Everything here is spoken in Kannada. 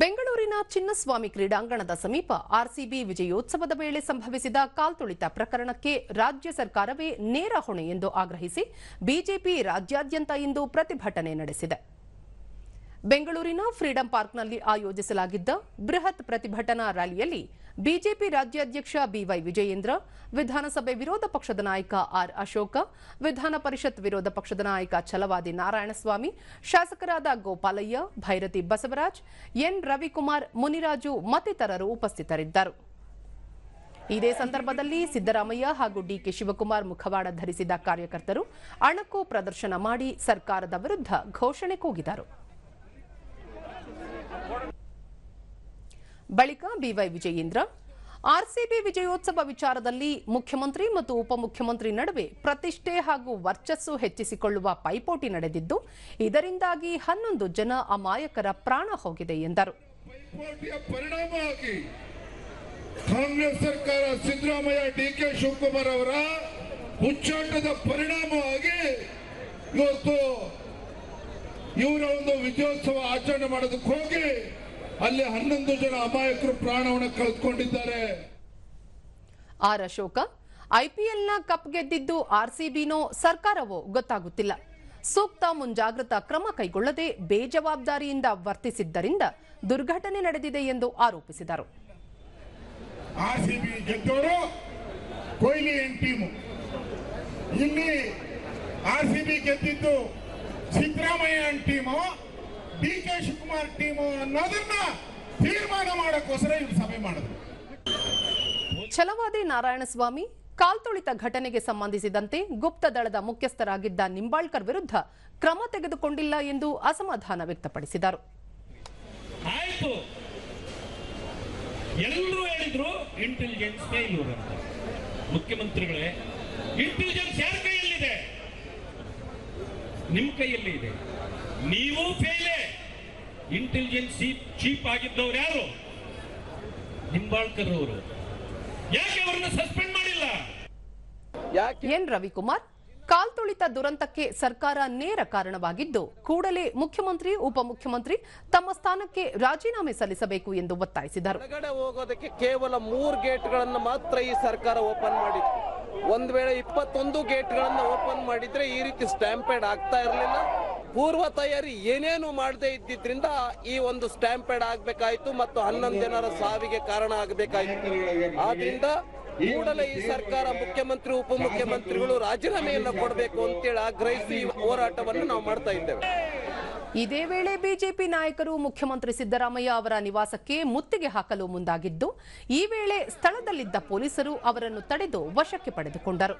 ಬೆಂಗಳೂರಿನ ಚಿನ್ನಸ್ವಾಮಿ ಕ್ರೀಡಾಂಗಣದ ಸಮೀಪ ಆರ್ಸಿಬಿ ವಿಜಯೋತ್ಸವದ ವೇಳೆ ಸಂಭವಿಸಿದ ಕಾಲ್ತುಳಿತ ಪ್ರಕರಣಕ್ಕೆ ರಾಜ್ಯ ಸರ್ಕಾರವೇ ನೇರ ಹೊಣೆ ಎಂದು ಆಗ್ರಹಿಸಿ ಬಿಜೆಪಿ ರಾಜ್ಯಾದ್ಯಂತ ಇಂದು ಪ್ರತಿಭಟನೆ ನಡೆಸಿದೆ. ಬೆಂಗಳೂರಿನ ಫ್ರೀಡಂ ಪಾರ್ಕ್ನಲ್ಲಿ ಆಯೋಜಿಸಲಾಗಿದ್ದ ಬೃಹತ್ ಪ್ರತಿಭಟನಾ ರ್ಯಾಲಿಯಲ್ಲಿ ಬಿಜೆಪಿ ರಾಜ್ಯಾಧ್ಯಕ್ಷ ಬಿವೈ ವಿಜಯೇಂದ್ರ, ವಿಧಾನಸಭೆ ವಿರೋಧ ಪಕ್ಷದ ನಾಯಕ ಆರ್ ಅಶೋಕ, ವಿಧಾನ ಪರಿಷತ್ ವಿರೋಧ ಪಕ್ಷದ ನಾಯಕ ಛಲವಾದಿ ನಾರಾಯಣಸ್ವಾಮಿ, ಶಾಸಕರಾದ ಗೋಪಾಲಯ್ಯ, ಭೈರತಿ ಬಸವರಾಜ್, ಎನ್ ರವಿಕುಮಾರ್, ಮುನಿರಾಜು ಮತ್ತಿತರರು ಉಪಸ್ಥಿತರಿದ್ದರು. ಇದೇ ಸಂದರ್ಭದಲ್ಲಿ ಸಿದ್ದರಾಮಯ್ಯ ಹಾಗೂ ಡಿಕೆ ಶಿವಕುಮಾರ್ ಮುಖವಾಡ ಧರಿಸಿದ ಕಾರ್ಯಕರ್ತರು ಅಣಕು ಪ್ರದರ್ಶನ ಮಾಡಿ ಸರ್ಕಾರದ ವಿರುದ್ಧ ಘೋಷಣೆ ಕೂಗಿದರು. ಬಳಿಕ ಬಿವೈ ವಿಜಯೇಂದ್ರ, ಆರ್ಸಿಬಿ ವಿಜಯೋತ್ಸವ ವಿಚಾರದಲ್ಲಿ ಮುಖ್ಯಮಂತ್ರಿ ಮತ್ತು ಉಪಮುಖ್ಯಮಂತ್ರಿ ನಡುವೆ ಪ್ರತಿಷ್ಠೆ ಹಾಗೂ ವರ್ಚಸ್ಸು ಹೆಚ್ಚಿಸಿಕೊಳ್ಳುವ ಪೈಪೋಟಿ ನಡೆದಿದ್ದು, ಇದರಿಂದಾಗಿ ಹನ್ನೊಂದು ಜನ ಅಮಾಯಕರ ಪ್ರಾಣ ಹೋಗಿದೆ ಎಂದರು. ಕಾಂಗ್ರೆಸ್ ಸರ್ಕಾರ ಸಿದ್ದರಾಮಯ್ಯ ಡಿ ಶಿವಕುಮಾರ್ ಅವರ ಹುಚ್ಚಾಟದ ಪರಿಣಾಮವಾಗಿ ಇವತ್ತು ಇವರ ಒಂದು ವಿಜಯೋತ್ಸವ ಆಚರಣೆ ಮಾಡೋದಕ್ಕೆ ಹೋಗಿ ಅಲ್ಲಿ ಹನ್ನೊಂದು ಜನ ಅಮಾಯಕರು ಪ್ರಾಣವನ್ನು ಕಳೆದುಕೊಂಡಿದ್ದಾರೆ. ಆರ್ ಅಶೋಕ ಐಪಿಎಲ್ನ ಕಪ್ ಗೆದ್ದಿದ್ದು ಆರ್ಸಿಬಿನೋ ಸರ್ಕಾರವೋ ಗೊತ್ತಾಗುತ್ತಿಲ್ಲ. ಸೂಕ್ತ ಮುಂಜಾಗ್ರತಾ ಕ್ರಮ ಕೈಗೊಳ್ಳದೆ ಬೇಜವಾಬ್ದಾರಿಯಿಂದ ವರ್ತಿಸಿದ್ದರಿಂದ ದುರ್ಘಟನೆ ನಡೆದಿದೆ ಎಂದು ಆರೋಪಿಸಿದರು. ಆರ್ ಸಿ ಗೆದ್ದವರು ಕೊಹ್ಲಿ ಏನ್ ಟೀಮು. ಇಲ್ಲಿ ಗೆದ್ದಿದ್ದು Siddaramaiah team. D K Shivakumar team ಅನ್ನೋದನ್ನ ತೀರ್ಮಾನ ಮಾಡಕ್ಕೋಸ್ಕರ ಇವ್ರು ಸಭೆ ಮಾಡಿದ್ರು. ಛಲವಾದಿ ನಾರಾಯಣಸ್ವಾಮಿ ಕಾಲ್ತುಳಿತ ಘಟನೆಗೆ ಸಂಬಂಧಿಸಿದಂತೆ ಗುಪ್ತ ದಳದ ಮುಖ್ಯಸ್ಥರಾಗಿದ್ದ ನಿಂಬಾಳ್ಕರ್ ವಿರುದ್ಧ ಕ್ರಮ ತೆಗೆದುಕೊಂಡಿಲ್ಲ ಎಂದು ಅಸಮಾಧಾನ ವ್ಯಕ್ತಪಡಿಸಿದರು. ಆಯಿತು. ಎಲ್ಲರೂ ಹೇಳಿದ್ರು ಇಂಟೆಲಿಜೆನ್ಸ್ ಫೇಲ್ಯೂರ್ ಅಂತ. ಮುಖ್ಯಮಂತ್ರಿಗಳೇ ಇಂಟೆಲಿಜೆನ್ಸ್ ಯಾರ ಕೈಯಲ್ಲಿದೆ? ನಿಮ್ಮ ಕೈಯಲ್ಲಿ ಇದೆ. ನೀವು ಫೇಲೇ ಇಂಟೆಲಿಜೆನ್ಸ್ ಚೀಪ್ ಆಗಿದ್ದವ್ರು ಯಾರು? ನಿಂಬಾಳ್ಕರ್ ಅವರು ಯಾಕೆ ಅವರನ್ನು ಸಸ್ಪೆಂಡ್ ಮಾಡಿಲ್ಲ? ಎನ್ ರವಿಕುಮಾರ್ ಕಾಲ್ತುಳಿತ ದುರಂತಕ್ಕೆ ಸರ್ಕಾರ ನೇರ ಕಾರಣವಾಗಿದ್ದು ಕೂಡಲೇ ಮುಖ್ಯಮಂತ್ರಿ ಉಪಮುಖ್ಯಮಂತ್ರಿ ತಮ್ಮ ಸ್ಥಾನಕ್ಕೆ ರಾಜೀನಾಮೆ ಸಲ್ಲಿಸಬೇಕು ಎಂದು ಒತ್ತಾಯಿಸಿದರು. ಹೊರಗಡೆ ಹೋಗೋದಕ್ಕೆ ಕೇವಲ ಮೂರು ಗೇಟ್ಗಳನ್ನು ಮಾತ್ರ ಈ ಸರ್ಕಾರ ಓಪನ್ ಮಾಡಿತ್ತು. ಒಂದ್ ವೇಳೆ ಇಪ್ಪತ್ತೊಂದು ಗೇಟ್ಗಳನ್ನು ಓಪನ್ ಮಾಡಿದ್ರೆ ಈ ರೀತಿ ಸ್ಟ್ಯಾಂಪೇಡ್ ಆಗ್ತಾ ಇರಲಿಲ್ಲ. ಪೂರ್ವ ತಯಾರಿ ಏನೇನು ಮಾಡದೇ ಇದ್ದಿದ್ರಿಂದ ಈ ಒಂದು ಸ್ಟ್ಯಾಂಪೇಡ್ ಆಗಬೇಕಾಯಿತು ಮತ್ತು ಹನ್ನೊಂದು ಜನರ ಸಾವಿಗೆ ಕಾರಣ ಆಗಬೇಕಾಯಿತು. ಆದ್ರಿಂದ ಕೂಡಲೇ ಈ ಸರ್ಕಾರ ಮುಖ್ಯಮಂತ್ರಿ, ಉಪಮುಖ್ಯಮಂತ್ರಿಗಳು ರಾಜೀನಾಮೆಯನ್ನು ಕೊಡಬೇಕು ಅಂತೇಳಿ ಆಗ್ರಹಿಸಿ ಈ ಹೋರಾಟವನ್ನು ನಾವು ಮಾಡ್ತಾ ಇದ್ದೇವೆ. ಇದೇ ವೇಳೆ ಬಿಜೆಪಿ ನಾಯಕರು ಮುಖ್ಯಮಂತ್ರಿ ಸಿದ್ದರಾಮಯ್ಯ ಅವರ ನಿವಾಸಕ್ಕೆ ಮುತ್ತಿಗೆ ಹಾಕಲು ಮುಂದಾಗಿದ್ದು, ಈ ವೇಳೆ ಸ್ಥಳದಲ್ಲಿದ್ದ ಪೊಲೀಸರು ಅವರನ್ನು ತಡೆದು ವಶಕ್ಕೆ ಪಡೆದುಕೊಂಡರು.